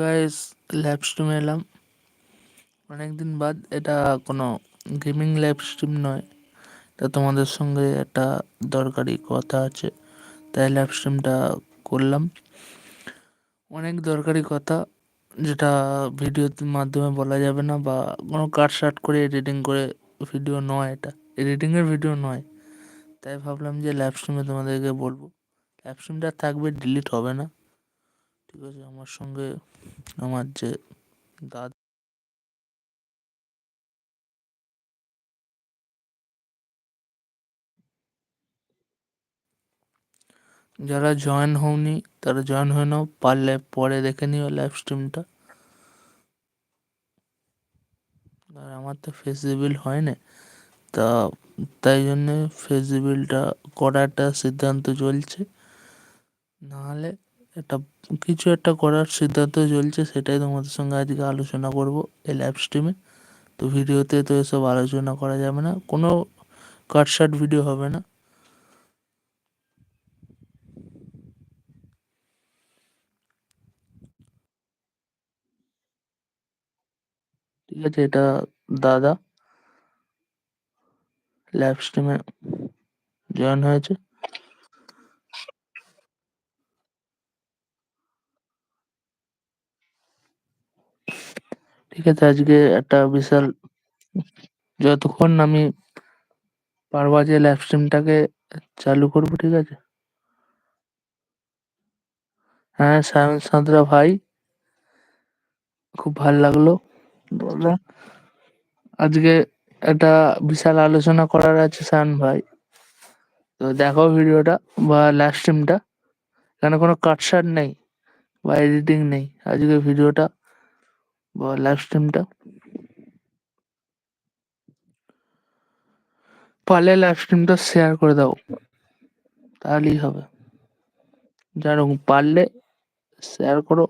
Guys live স্ট্রিমে এলাম। অনেকদিন বাদ, এটা কোনো গেমিং লাইভ স্ট্রিম নয়। এটা তোমাদের সঙ্গে একটা দরকারি কথা আছে, তাই লাইভ স্ট্রিমটা করলাম। অনেক দরকারি কথা, যেটা ভিডিওর মাধ্যমে বলা যাবে না বা কোনো কাট শার্ট করে এডিটিং করে ভিডিও নয় এটা। এডিটিংয়ের ভিডিও নয়, তাই ভাবলাম যে লাইভ স্ট্রিমে তোমাদেরকে বলব। লাইভ স্ট্রিমটা থাকবে ডিলিট হবে না। ঠিক আছে, আমার সঙ্গে আমার যে দাদা যারা জয়েন হওনি, তারা জয়েন হয়ে নাও, পারলে পরে দেখে নিও লাইভ স্ট্রিমটা আর আমার তো ফেসিবল হয় না তা তাই জন্যে ফেসিবলটা করার একটা সিদ্ধান্ত চলছে। নাহলে একটা কিছু একটা করার সিদ্ধান্ত চলছে, সেটাই তোমাদের সঙ্গে আজকে আলোচনা করব এই লাইভ স্ট্রিমে তো ভিডিওতে তো এসব আলোচনা করা যাবে না, কোনো কাটশাট ভিডিও হবে না। ঠিক আছে, এটা দাদা। লাইভ স্ট্রিমে জয়েন হয়েছে। ঠিক আছে, আজকে একটা বিশাল যতক্ষণ আমি পারব যে লাইভ স্ট্রিমটাকে চালু করব, ঠিক আছে? হ্যাঁ সায়ন সাঁতরা ভাই, খুব ভালো লাগল। আজকে একটা বিশাল আলোচনা করার আছে সায়ন ভাই। তো দেখো ভিডিওটা বা লাইভ স্ট্রিমটা এখানে কোনো কাটসার নেই বা এডিটিং নেই। আজকে ভিডিওটা বা লাইভ স্ট্রিমটা পারলে লাইভ স্ট্রিমটা শেয়ার করে দাও, তাহলেই হবে। জানো পারলে শেয়ার করো।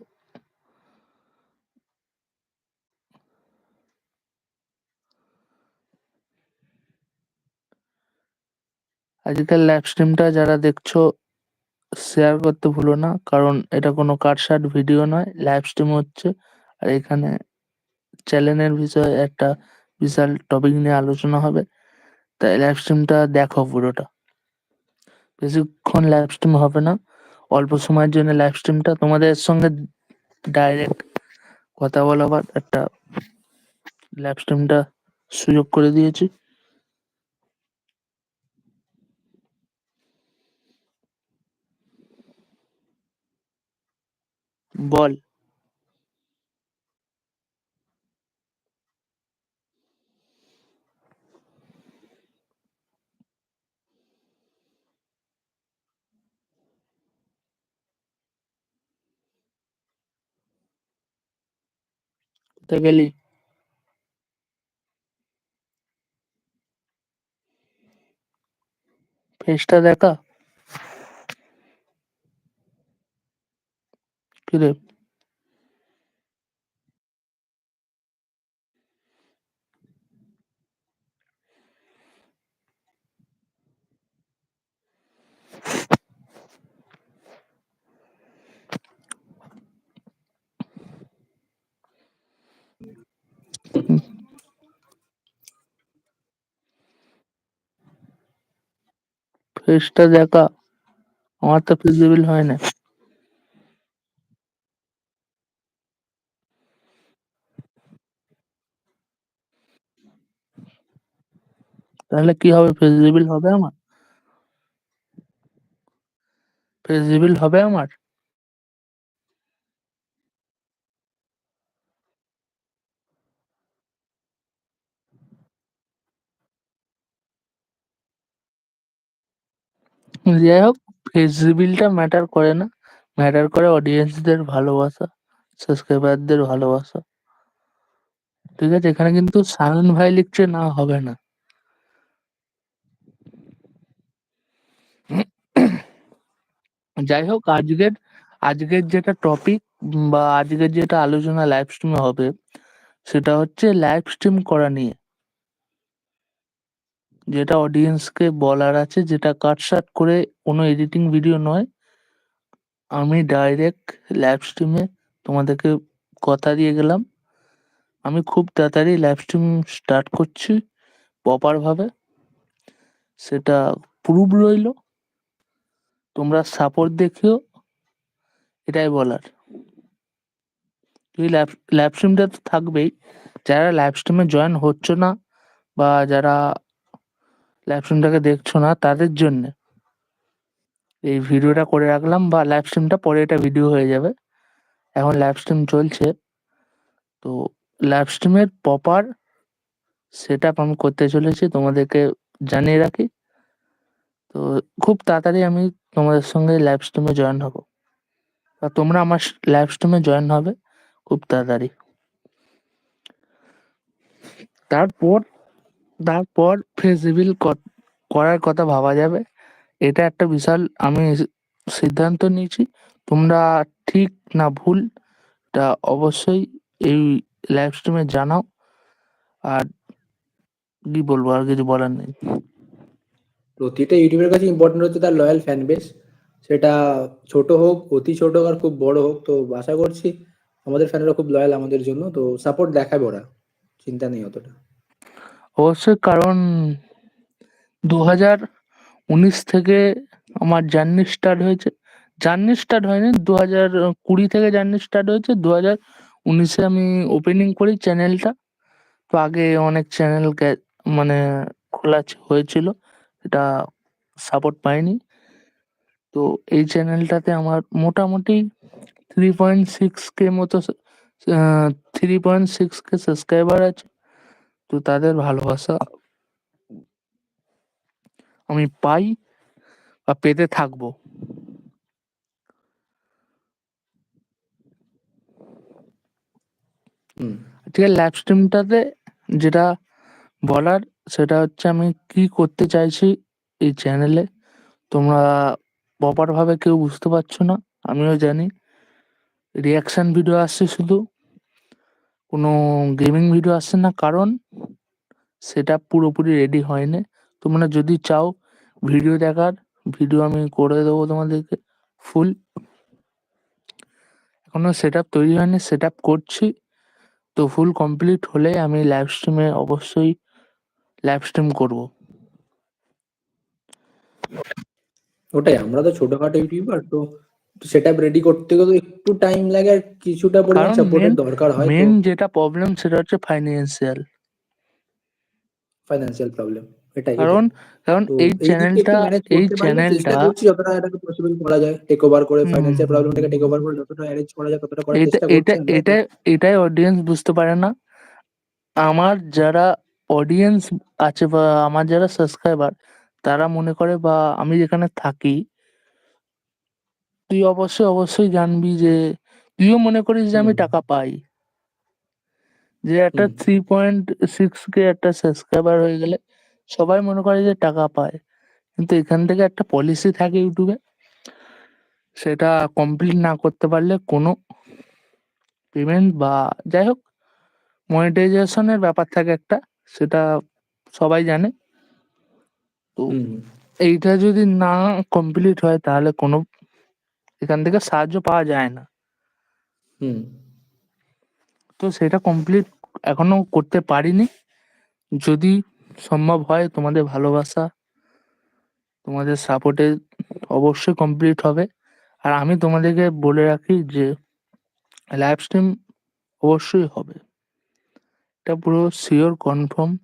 আজকের লাইভ স্ট্রিমটা যারা দেখছ শেয়ার করতে ভুলো না, কারণ এটা কোনো কাটসাট ভিডিও নয় লাইভ স্ট্রিম হচ্ছে আর এখানে চ্যানেলের বিষয়ে একটা বিশাল টপিক নিয়ে আলোচনা হবে। তাই লাইভ স্ট্রিমটা দেখো পুরোটা। বেশিক্ষণ লাইভ স্ট্রিম হবে না। অল্প সময়ের জন্য লাইভ স্ট্রিমটা তোমাদের সঙ্গে ডাইরেক্ট কথা বলাবার একটা লাইভ স্ট্রিমটা সুযোগ করে দিয়েছি। বল। কোথায় গেলি ফেসটা দেখা কিরে ফেসটা দেখা আমার তো ফিজিবল হয় না। তাহলে কি হবে? ফিজিবল হবে আমার? ফিজিবল হবে আমার? যাই হোক ফেসিবিলটা ম্যাটার করে না। ম্যাটার করে অডিয়েন্সদের ভালোবাসা সাবস্ক্রাইবারদের ভালোবাসা। ঠিক আছে, এখানে কিন্তু সায়ন ভাই লিখছে না, হবে না। যাই হোক, আজকের আজকের যেটা টপিক বা আজকের যেটা আলোচনা লাইভ স্ট্রিমে হবে, সেটা হচ্ছে লাইভ স্ট্রিম করা নিয়ে। যেটা অডিয়েন্সকে বলার আছে, যেটা কাটসাট করে কোনো এডিটিং ভিডিও নয়। আমি ডাইরেক্ট লাইভ স্ট্রিমে তোমাদেরকে কথা দিয়ে গেলাম। আমি খুব তাড়াতাড়ি লাইভ স্ট্রিম স্টার্ট করছি প্রপার ভাবে। সেটা প্রুভ রইল। তোমরা সাপোর্ট দেখিও, এটাই বলার। লাইভ লাইভ স্ট্রিমটা তো থাকবেই। যারা লাইভ স্ট্রিমে জয়েন হচ্ছ না বা যারা লাইভ স্ট্রিমটাকে দেখছ না তাদের জন্যে। এই ভিডিওটা করে রাখলাম বা লাইভ স্ট্রিমটা পরে এটা ভিডিও হয়ে যাবে। এখন লাইভ স্ট্রিম চলছে। তো লাইভ স্ট্রিমের প্রপার সেট আমি করতে চলেছি, তোমাদেরকে জানিয়ে রাখি। তো খুব তাড়াতাড়ি আমি তোমাদের সঙ্গে লাইভ স্ট্রিমে জয়েন হব। আর তোমরা আমার লাইভ স্ট্রিমে জয়েন হবে খুব তাড়াতাড়ি। তারপর তারপর ফেসিবিল করার কথা ভাবা যাবে। এটা একটা বিশাল, আমি সিদ্ধান্ত নিয়েছি। তোমরা ঠিক না ভুল, তা অবশ্যই এই লাইভ স্ট্রিমে জানাও। আর কি বলব, আর কিছু বলার নেই। প্রতিটা ইউটিউবের কাছে ইম্পর্টেন্ট হচ্ছে তার লয়াল ফ্যান বেস সেটা ছোট হোক, অতি ছোট হোক, আর খুব বড় হোক, তো আশা করছি আমাদের ফ্যানেরা খুব লয়াল আমাদের জন্য। তো সাপোর্ট দেখাবে ওরা, চিন্তা নেই অতটা। অবশ্যই, কারণ দু হাজার উনিশ থেকে আমার জার্নি স্টার্ট হয়েছে। জার্নি স্টার্ট হয়নি দু হাজার কুড়ি থেকে জার্নি স্টার্ট হয়েছে। দু হাজার উনিশে আমি ওপেনিং করি চ্যানেলটা তো আগে অনেক চ্যানেল মানে খোলা হয়েছিল এটা সাপোর্ট পাইনি। তো এই চ্যানেলটাতে আমার মোটামুটি থ্রি পয়েন্ট সিক্স কে মতো three point six K subscriber আছে। তো তাদের ভালোবাসা আমি পাই বা পেতে থাকব। আছে লাইভ স্ট্রিমটাতে যেটা বলার সেটা হচ্ছে আমি কি করতে চাইছি এই চ্যানেলে তোমরা প্রপার ভাবে কেউ বুঝতে পারছ না আমিও জানি। রিয়াকশন ভিডিও আসছে শুধু। কোনো গেমিং ভিডিও আসছে না কারণ সেটা পুরোপুরি রেডি হয়নি। তোমরা যদি চাও ভিডিও দেখার ভিডিও আমি করে দেবো তোমাদেরকে ফুল এখনও সেট তৈরি হয়নি সেট করছি। তো ফুল কমপ্লিট হলে আমি লাইভ স্ট্রিমে অবশ্যই লাইভ স্ট্রিম করব। ওটাই, আমরা তো ছোটখাটো ইউটিউবার তো সেটা রেডি করতে গেলে একটু টাইম লাগে আর কিছুটা পরিমাণ সাপোর্টের দরকার হয় মেন যেটা প্রবলেম সেটা হচ্ছে ফাইন্যান্সিয়াল ফাইন্যান্সিয়াল প্রবলেম এটাই কারণ কারণ এই চ্যানেলটা এই করতে চ্যানেলটা যতটা এটাকে পসিবল করা যায়। টেক ওভার করে ফাইন্যান্সিয়াল প্রবলেমটাকে। টেক ওভার করে যতটা অ্যারেঞ্জ করা যায় ততটা করার চেষ্টা করছি এটা এটা এটাই অডিয়েন্স বুঝতে পারে না। আমার যারা অডিয়েন্স আছে বা আমার যারা সাবস্ক্রাইবার তারা মনে করে বা আমি যেখানে থাকি তুই অবশ্যই অবশ্যই জানবি যে তুইও মনে করিস যে আমি টাকা পাই। যে একটা থ্রি পয়েন্ট সিক্স কে একটা সাবস্ক্রাইবার হয়ে গেলে সবাই মনে করে যে টাকা পায়। কিন্তু এখান থেকে একটা পলিসি থাকে ইউটিউবে সেটা কমপ্লিট না করতে পারলে কোনো পেমেন্ট বা যাই হোক মনিটাইজেশনের ব্যাপার থাকে একটা সেটা সবাই জানে। তো। এইটা যদি না কমপ্লিট হয় তাহলে কোনো এখান থেকে সাহায্য পাওয়া যায় না। হুম। তো সেটা কমপ্লিট এখনও করতে পারিনি। যদি সম্ভব হয় তোমাদের ভালোবাসা তোমাদের সাপোর্টে অবশ্যই কমপ্লিট হবে। আর আমি তোমাদেরকে বলে রাখি যে লাইভ স্ট্রিম অবশ্যই হবে। এটা পুরো শিওর কনফার্ম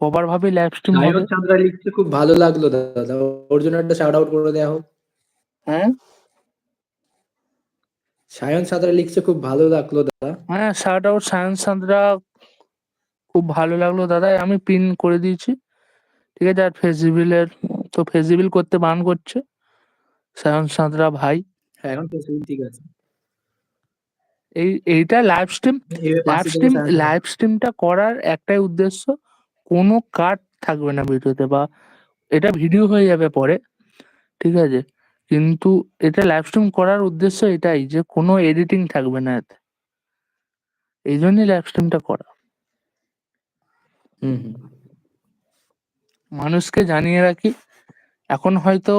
প্রপার ভাবে লাইভ স্ট্রিম হবে। সায়ন চান্দ্রা লিখছে খুব ভালো লাগল দাদা। ওর জন্য একটা শাউট আউট করে দেওয়া হোক। হ্যাঁ? সায়ন সাঁতরা লিখছে খুব ভালো লাগল দাদা। হ্যাঁ শার্ট আউট সায়ন সাঁতরা। খুব ভালো লাগল দাদা। আমি পিন করে দিয়েছি। ঠিক আছে আর ফেসিবিলের তো ফেসিবিল করতে বান করছে। সায়ন সাঁতরা ভাই। হ্যাঁ এখন ঠিক আছে। এই এইটা live stream live stream live স্ট্রিমটা করার একটাই উদ্দেশ্য কোনো কাট থাকবে না ভিডিওতে বা এটা ভিডিও হয়ে যাবে পরে। ঠিক আছে কিন্তু এটা লাইভ স্ট্রিম করার উদ্দেশ্য এটাই যে কোনো এডিটিং থাকবে না এতে। এই জন্যই লাইভ স্ট্রিমটা করা। হুম মানুষকে জানিয়ে রাখি এখন হয়তো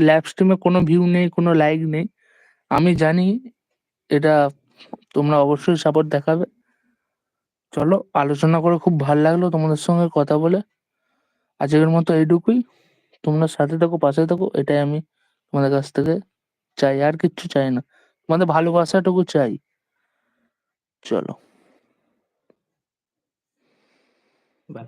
লাইভ স্ট্রিমে কোনো ভিউ নেই কোনো লাইক নেই। আমি জানি এটা তোমরা অবশ্যই সাপোর্ট দেখাবে। চলো আলোচনা করে খুব ভালো লাগল তোমাদের সঙ্গে কথা বলে। আজকের মতো এইটুকুই। তোমরা সাথে থাকো পাশে থাকো এটাই আমি তোমাদের কাছ থেকে চাই আর কিচ্ছু চাই না। তোমাদের ভালোবাসাটুকু চাই। চলো। বাই